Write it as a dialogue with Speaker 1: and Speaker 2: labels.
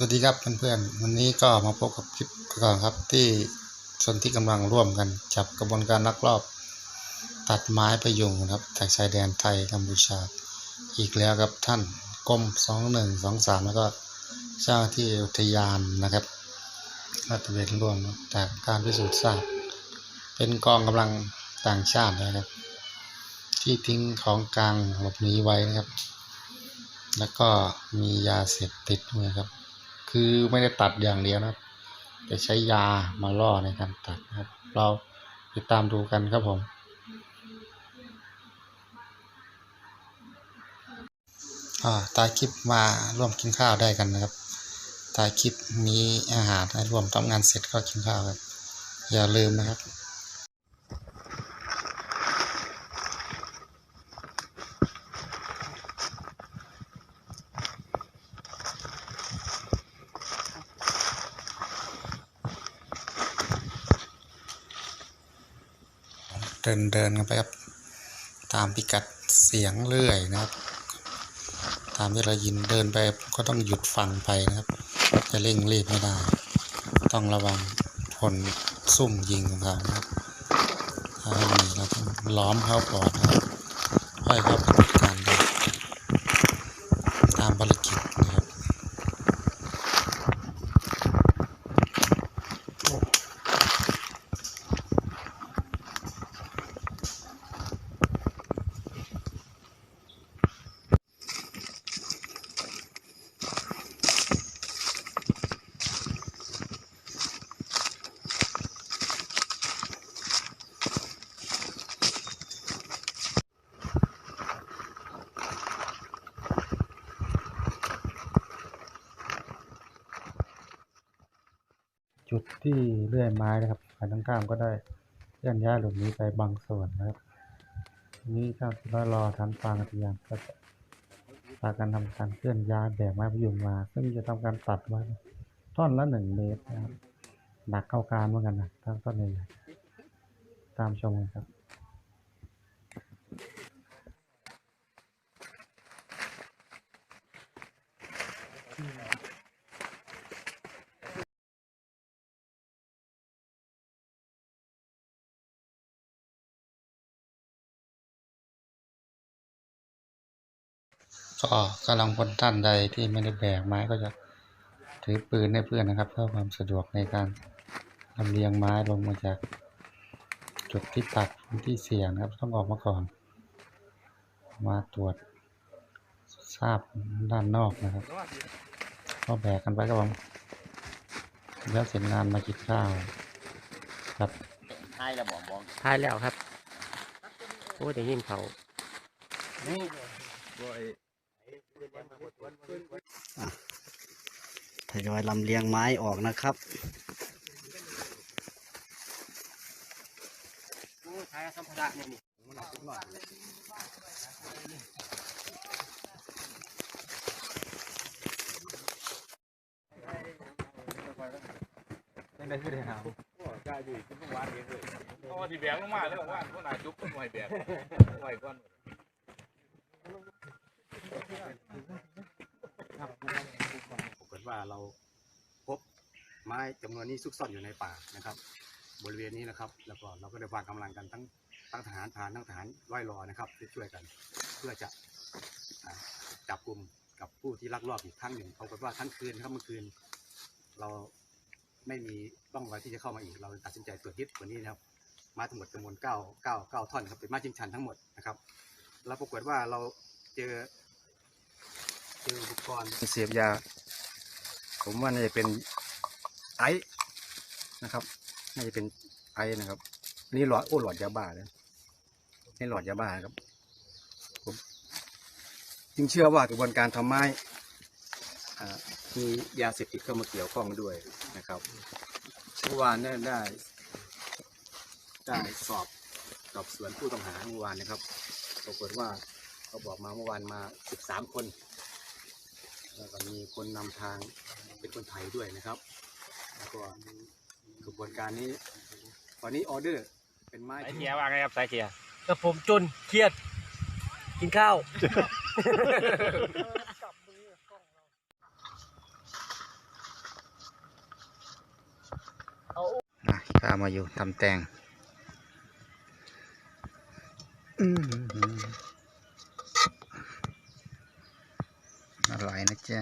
Speaker 1: สวัสดีครับเพื่อนๆวันนี้ก็มาพบกับคลิปก่อนครับที่ส่วนที่กำลังร่วมกันจับกระบวนการลักลอบ ตัดไม้พยุงนะครับจากชายแดนไทยกัมพูชาอีกแล้วครับท่านกรมสองหนึ่งสองสามแล้วก็เจ้าที่อุทยานนะครับรัฐเวนร่วมจากการพิสูจน์ทราบเป็นกองกำลังต่างชาตินะครับ ที่ทิ้งของกลางหลบหนีไว้นะครับ แล้วก็มียาเสพติดด้วยครับ คือไม่ได้ตัดอย่างเดียวนะครับ แต่ใช้ยามาล่อในการตัดนะครับ เราติดตามดูกันครับผมอ่าตายคลิปมาร่วมกินข้าวได้กันนะครับ ตายคลิปมีอาหารให้ร่วมทำงานเสร็จก็กินข้าวครับ อย่าลืมนะครับ ดินเดินกันไปครับ ตามพิกัดเสียงเรื่อยนะครับ ตามที่เรายินเดินไปก็ต้องหยุดฟังไปนะครับ จะเร่งรีบไม่ได้ ต้องระวังผลซุ่มยิงของเขาครับถ้ามีเราต้องล้อมเขาก่อนครับค่อยเข้าปฏิบัติการได้ตามภารกิจนะครับ จุดที่เลื่อยไม้นะครับฝ่ายตรงข้ามก็ได้เคลื่อนย้ายหลบหนีไปบางส่วนนะครับทีนี้เจ้าที่รอทันฟางอุทยานก็จะพากันทำการเคลื่อนย้ายแบกไม้พยุงมา ซึ่งจะทำการตัดไว้ท่อนละหนึ่งเมตรนะครับหนักเข้าการเหมือนกันนะทั้งต้นเลยตามชมครับ ก็กำลังพลท่านใดที่ไม่ได้แบกไม้ก็จะถือปืนให้เพื่อนนะครับ เพื่อความสะดวกในการลำเลียงไม้ลงมาจากจุดที่ตัดพื้นที่เสี่ยงนะครับ ต้องออกมาก่อน มาตรวจทราบด้านนอกนะครับ ก็แบกกันไปครับผมแล้วเสร็จงานมากินข้าวครับ
Speaker 2: ให้แล้วบอกบอก
Speaker 3: ทายแล้วครับโอ้ได้ยินเขา
Speaker 2: ทยอยลำเลียงไม้ออกนะครับใช้สัมภาระนี่นี่ไม่ได้ไม่ได้หา
Speaker 4: เพราะว่าที่แบกลงมาแล้วว่าคนอาจุกต้องไหวแบกไหวก่อน
Speaker 5: ปรากฏ ว่าเราพบไม้จำนวนนี้ซุกซ่อนอยู่ในป่านะครับ บริเวณนี้นะครับ แล้วก็เราก็ได้วางกำลังกันทั้งทั้งทหารพรานทั้งทหารร้อยรอนะครับช่วยกัน เพื่อจะจับกลุ่มกับผู้ที่ลักลอบอีกครั้งหนึ่งปรากฏว่าทั้งคืนครับเมื่อคืน เราไม่มีร่องรอยที่จะเข้ามาอีก เราตัดสินใจตรวจยึดวันนี้นะครับมาทั้งหมดจำนวนเก้าเก้าเก้าท่อนครับเป็นไม้จิ้งชันทั้งหมดนะครับ แล้วปรากฏว่าเราเจอเจออุปกรณ์เสพยา ผมว่าน่าจะเป็นไอนะครับน่าจะเป็นไอนะครับ นี่หลอดโอ้หลอดยาบ้าเลยนี่หลอดยาบ้าครับ ผมจึงเชื่อว่ากระบวนการทำไม้มียาเสพติดเข้ามาเกี่ยวข้องด้วยนะครับเมื่อวานได้ได้ได้สอบสอบสวนผู้ต้องหาเมื่อวานนะครับปรากฏว่าเขาบอกมาเมื่อวานมา 13 คน แล้วก็มีคนนำทาง เป็นคนไทยด้วยนะครับ แล้วก็กระบวนการนี้ตอนนี้ออเดอร์เป็นไม้
Speaker 4: สายเคียว่าไงครับสายเคีย
Speaker 3: กับผมจนเครียด กินข้าว
Speaker 1: ข้ามาอยู่ทำแตงอื้อร่อยนะจ๊ะ